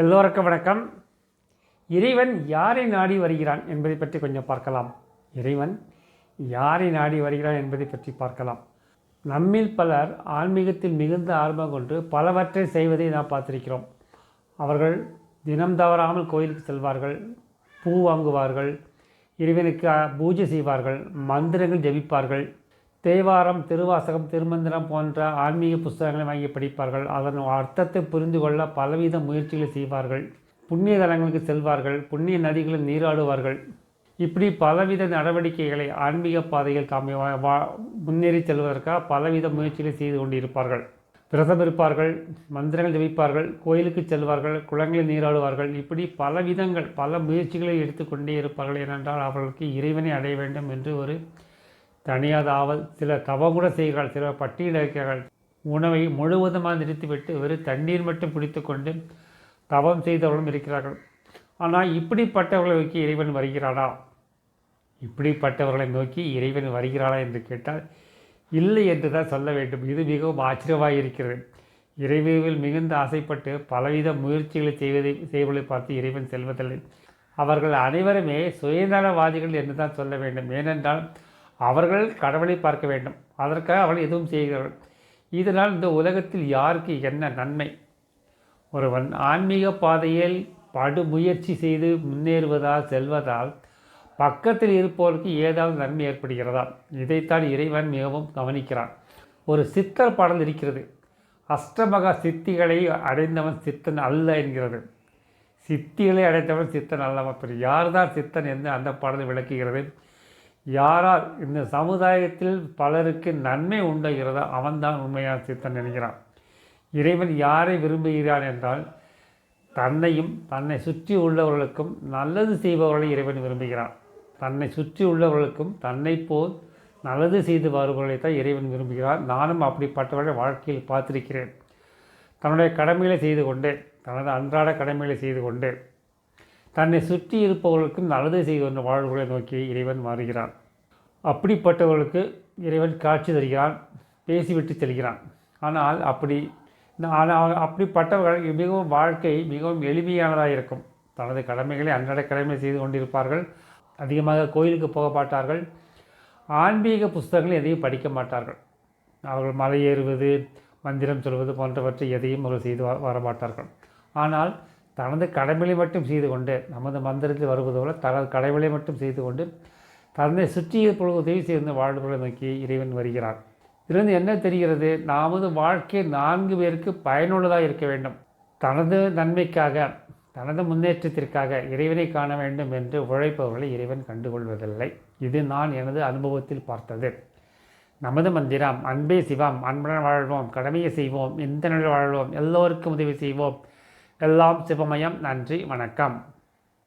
எல்லோருக்கும் வணக்கம். இறைவன் யாரை நாடி வருகிறான் என்பதை பற்றி கொஞ்சம் பார்க்கலாம். இறைவன் யாரை நாடி வருகிறான் என்பதை பற்றி பார்க்கலாம். நம்மில் பலர் ஆன்மீகத்தில் மிகுந்த ஆர்வம் கொண்டு பலவற்றை செய்வதை நாம் பார்த்திருக்கிறோம். அவர்கள் தினம் தவறாமல் கோயிலுக்கு செல்வார்கள் பூ வாங்குவார்கள் இறைவனுக்கு பூஜை செய்வார்கள் மந்திரங்கள் ஜெபிப்பார்கள் தேவாரம் திருவாசகம் திருமந்திரம் போன்ற ஆன்மீக புஸ்தகங்களை வாங்கி படிப்பார்கள். அதன் அர்த்தத்தை புரிந்து கொள்ள பலவித முயற்சிகளை செய்வார்கள். புண்ணிய தலங்களுக்கு செல்வார்கள். புண்ணிய நதிகளில் நீராடுவார்கள். இப்படி பலவித நடவடிக்கைகளை ஆன்மீக பாதையில் காமி வா- வா- முன்னேறி செல்வதற்காக பலவித முயற்சிகளை செய்து கொண்டிருப்பார்கள். விரதம் இருப்பார்கள் மந்திரங்கள் ஜெபிப்பார்கள் கோயிலுக்கு செல்வார்கள் குளங்களில் நீராடுவார்கள். இப்படி பல விதங்கள் பல முயற்சிகளை எடுத்துக்கொண்டே இருப்பார்கள். ஏனென்றால் அவர்களுக்கு இறைவனை அடைய வேண்டும் என்று ஒரு தனியாதாவது சில தவம் கூட செய்கிறார்கள் சிலர் பட்டியல் இருக்கிறார்கள் உணவை முழுவதுமாக நிறுத்திவிட்டு வெறும் தண்ணீர் மட்டும் குடித்துக்கொண்டு தவம் செய்தவர்களும் இருக்கிறார்கள். ஆனால் இப்படிப்பட்டவர்களை நோக்கி இறைவன் வருகிறானா? இப்படிப்பட்டவர்களை நோக்கி இறைவன் வருகிறானா என்று கேட்டால் இல்லை என்று தான் சொல்ல வேண்டும். இது மிகவும் ஆச்சரியமாக இருக்கிறது இறைவனில் மிகுந்த ஆசைப்பட்டு பலவித முயற்சிகளை செய்வதை செய்வதை பார்த்து இறைவன் செல்வதில்லை. அவர்கள் அனைவருமே சுயநலவாதிகள் என்று தான் சொல்ல வேண்டும். ஏனென்றால் அவர்கள் கடவுளை பார்க்க வேண்டும். அதற்காக அவர்கள் எதுவும் செய்கிறார்கள் இதனால் இந்த உலகத்தில் யாருக்கு என்ன நன்மை? ஒருவன் ஆன்மீக பாதையில் படு முயற்சி செய்து முன்னேறுவதால் செல்வதால் பக்கத்தில் இருப்பவருக்கு ஏதாவது நன்மை ஏற்படுகிறதா? இதைத்தான் இறைவன் மிகவும் கவனிக்கிறான். ஒரு சித்தர் பாடல் இருக்கிறது. அஷ்டமகா சித்திகளை அடைந்தவன் சித்தன் அல்ல என்கிறது. சித்திகளை அடைந்தவன் சித்தன் அல்லவன் அப்படி யார் தான் சித்தன் என்று அந்த பாடல் விளக்குகிறது. யாரால் இந்த சமுதாயத்தில் பலருக்கு நன்மை உண்டாகிறதோ அவன்தான் உண்மையான சித்தன் நினைக்கிறான் இறைவன் யாரை விரும்புகிறான் என்றால் தன்னையும் தன்னை சுற்றி உள்ளவர்களுக்கும் நல்லது செய்பவர்களை இறைவன் விரும்புகிறான். தன்னை சுற்றி உள்ளவர்களுக்கும் தன்னை போல் நல்லது செய்து வருபவர்களை தான் இறைவன் விரும்புகிறான். நானும் அப்படிப்பட்டவர்களை வாழ்க்கையில் பார்த்திருக்கிறேன். தன்னுடைய கடமைகளை செய்து கொண்டேன். தனது அன்றாட கடமைகளை செய்து கொண்டேன். தன்னை சுற்றி இருப்பவர்களுக்கும் நல்லது செய்து வாழ்வுகளை நோக்கி இறைவன் மாறுகிறான். அப்படிப்பட்டவர்களுக்கு இறைவன் காட்சி தருகிறான் பேசிவிட்டு செல்கிறான். ஆனால் அப்படி ஆனால் அப்படிப்பட்டவர்கள் மிகவும் வாழ்க்கை மிகவும் எளிமையானதாக இருக்கும். தனது கடமைகளை அன்றாட கடமை செய்து கொண்டிருப்பார்கள் அதிகமாக கோயிலுக்கு போக மாட்டார்கள் ஆன்மீக புஸ்தகங்கள் எதையும் படிக்க மாட்டார்கள். அவர்கள் மலை ஏறுவது மந்திரம் சொல்வது போன்றவற்றை எதையும் அவர்கள் செய்து வ- வரமாட்டார்கள் ஆனால் தனது கடமையை மட்டும் செய்து கொண்டு நமது மந்திரத்தில் வருவது போல தனது கடமையை மட்டும் செய்து கொண்டு தன்னை சுற்றி பொழுது உதவி செய்து வாழ்வுகளை நோக்கி இறைவன் வருகிறார் இதிலிருந்து என்ன தெரிகிறது? நமது வாழ்க்கை நான்கு பேருக்கு பயனுள்ளதாக இருக்க வேண்டும். தனது நன்மைக்காக தனது முன்னேற்றத்திற்காக இறைவனை காண வேண்டும் என்று உழைப்பவர்களை இறைவன் கண்டுகொள்வதில்லை. இது நான் எனது அனுபவத்தில் பார்த்தது. நமது மந்திரம் அன்பே சிவம் அன்புடன் வாழ்வோம் கடமையை செய்வோம் எந்த நிலையில் வாழ்வோம் எல்லோருக்கும் உதவி செய்வோம். எல்லாம் சிவமயம். நன்றி வணக்கம்.